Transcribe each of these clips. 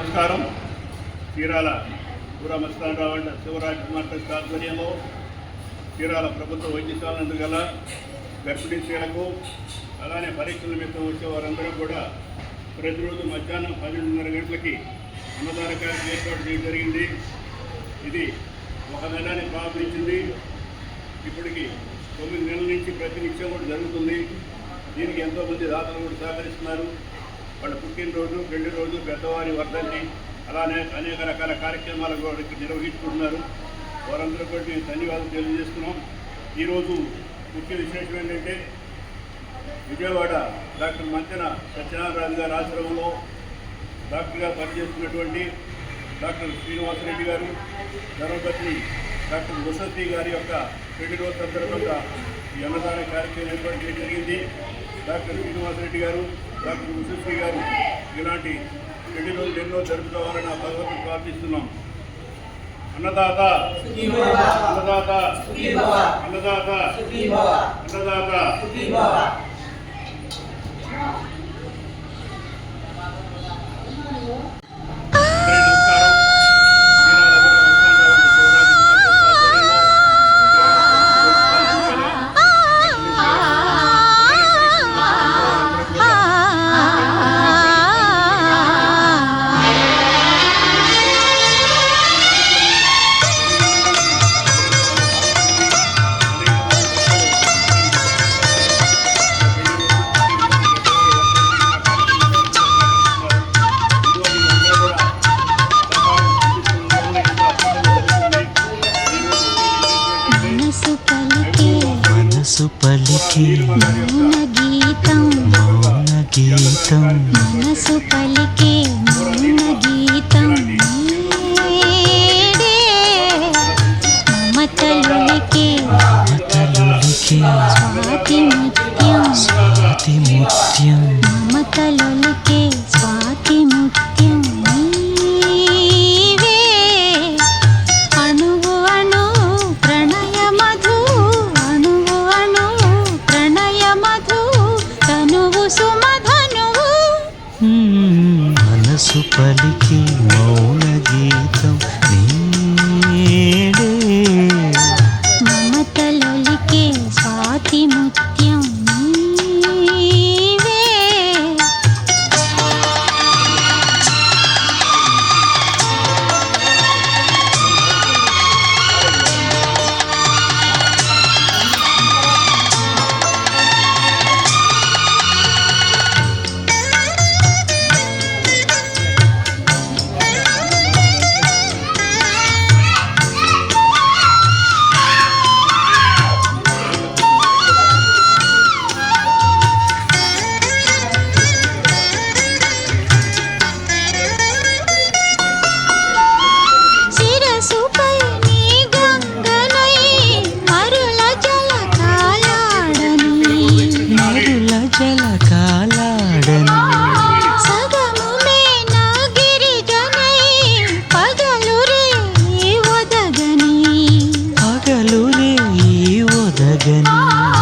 నమస్కారం. Chirala Pura Mastanarao and Shivaraj Kumar trust ఆధ్వర్యంలో చీరాల ప్రభుత్వ వైద్యశాల అందుగల గర్భిణీ స్త్రీలకు అలానే పరీక్షల నిమిత్తం వచ్చే వారందరూ కూడా ప్రతిరోజు మధ్యాహ్నం పన్నెండున్నర గంటలకి అన్నదాన కార్యక్రమం ఏర్పాటు చేయడం జరిగింది. ఇది ఒక నెలని ప్రారంభించింది. ఇప్పటికి తొమ్మిది నెలల నుంచి ప్రతి నిత్యం కూడా జరుగుతుంది. దీనికి ఎంతోమంది దాతలు కూడా సహకరిస్తున్నారు. వాళ్ళ పుట్టినరోజు పెళ్ళి రోజు పెద్దవారి వర్ధంతి అలానే అనేక రకాల కార్యక్రమాలు కూడా నిర్వహించుకుంటున్నారు వారందరూ కూడా మేము ధన్యవాదాలు తెలియజేస్తున్నాం. ఈరోజు ముఖ్య విశేషం ఏంటంటే విజయవాడ డాక్టర్ మంతెన సత్యనారాయణ గారి ఆశ్రమంలో డాక్టర్గా పనిచేస్తున్నటువంటి డాక్టర్ శ్రీనివాసరెడ్డి గారు ధర్మపత్ని డాక్టర్ ముసద్ది గారి యొక్క పెళ్ళి రోజు సందర్భంగా ఈ అన్నదాన కార్యక్రమం ఏర్పాటు చేయడం జరిగింది. డాక్టర్ శ్రీనివాసరెడ్డి గారు డాక్టర్ ముసద్ది గారు ఇలాంటి పెళ్ళి రోజులు ఎన్నో జరుపుకోవాలని ఆ భగవంతుని ప్రార్థిస్తున్నాం. అన్నదాత అన్నదాత అన్నదాత అన్నదాత. మనసు పలికి మౌన గీతం. మౌన గీతం. మనసు పలికే పలికి మౌన గీతం. పగలు రే ఒదగని.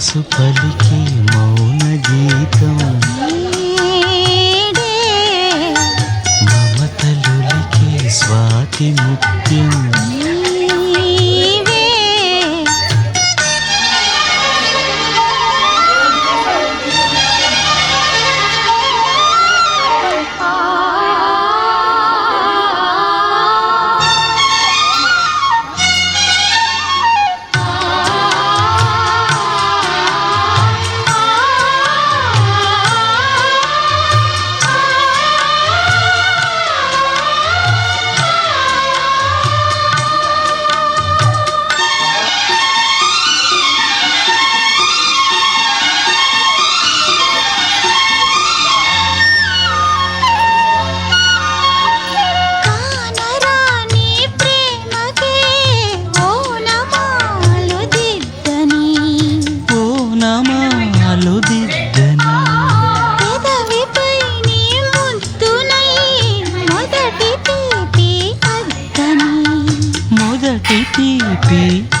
మనసు పలికి మౌన గీతం. మమతలులికి స్వాతి ముత్యం 一笔